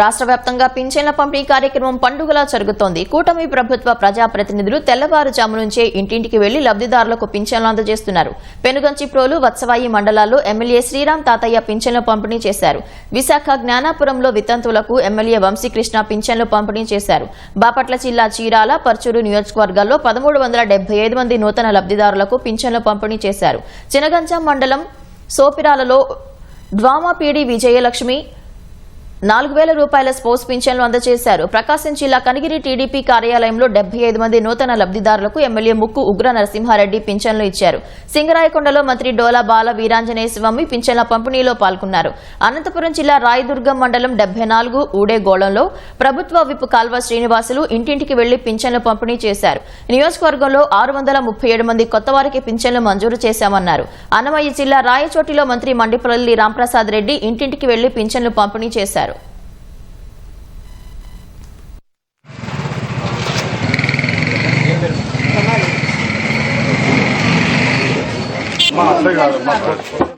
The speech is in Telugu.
రాష్ట్ర వ్యాప్తంగా పింఛన్ల పంపిణీ కార్యక్రమం పండుగలా జరుగుతోంది. కూటమి ప్రభుత్వ ప్రజాప్రతినిధులు తెల్లవారుజాము నుంచే ఇంటింటికి వెళ్ళి లబ్దిదారులకు పింఛన్లు అందజేస్తున్నారు. పెనుగంచిప్రోలు వత్సవాయి మండలాల్లో ఎమ్మెల్యే శ్రీరామ్ తాతయ్య పింఛన్లు పంపిణీ చేశారు. విశాఖ జ్ఞానాపురంలో వితంతువులకు ఎమ్మెల్యే వంశీకృష్ణ పింఛన్లు పంపిణీ చేశారు. బాపట్ల జిల్లా చీరాల పర్చూరు నియోజకవర్గాల్లో పదమూడు వందల డెబ్బై ఐదు మంది నూతన లబ్దిదారులకు పింఛన్లు పంపిణీ చేశారు. చినగంజాం మండలం సోపిరాలలో డ్వామాపీడి విజయలక్ష్మి నాలుగు వేల రూపాయల స్పోర్ట్స్ పింఛన్లు అందజేశారు. ప్రకాశం జిల్లా కనిగిరి టీడీపీ కార్యాలయంలో డెబ్బై ఐదు మంది నూతన లబ్దిదారులకు ఎమ్మెల్యే ముక్కు ఉగ్ర నరసింహారెడ్డి పింఛన్లు ఇచ్చారు. సింగరాయకొండలో మంత్రి డోలా బాల వీరాంజనేయ స్వామి పింఛన్ల పంపిణీలో పాల్గొన్నారు. అనంతపురం జిల్లా రాయదుర్గం మండలం డెబ్బై నాలుగు ఊడేగోళంలో ప్రభుత్వ విప్ కాల్వ శ్రీనివాసులు ఇంటింటికి వెళ్ళి పింఛన్లు పంపిణీ చేశారు. నియోజకవర్గంలో ఆరు వందల ముప్పై ఏడు మంది కొత్త వారికి పింఛన్లు మంజూరు చేశామన్నారు. అన్నమయ్య జిల్లా రాయచోటిలో మంత్రి మండిపల్లి రాంప్రసాద్ రెడ్డి ఇంటింటికి వెళ్ళి పింఛన్లు పంపిణీ చేశారు. 骂这个，骂个。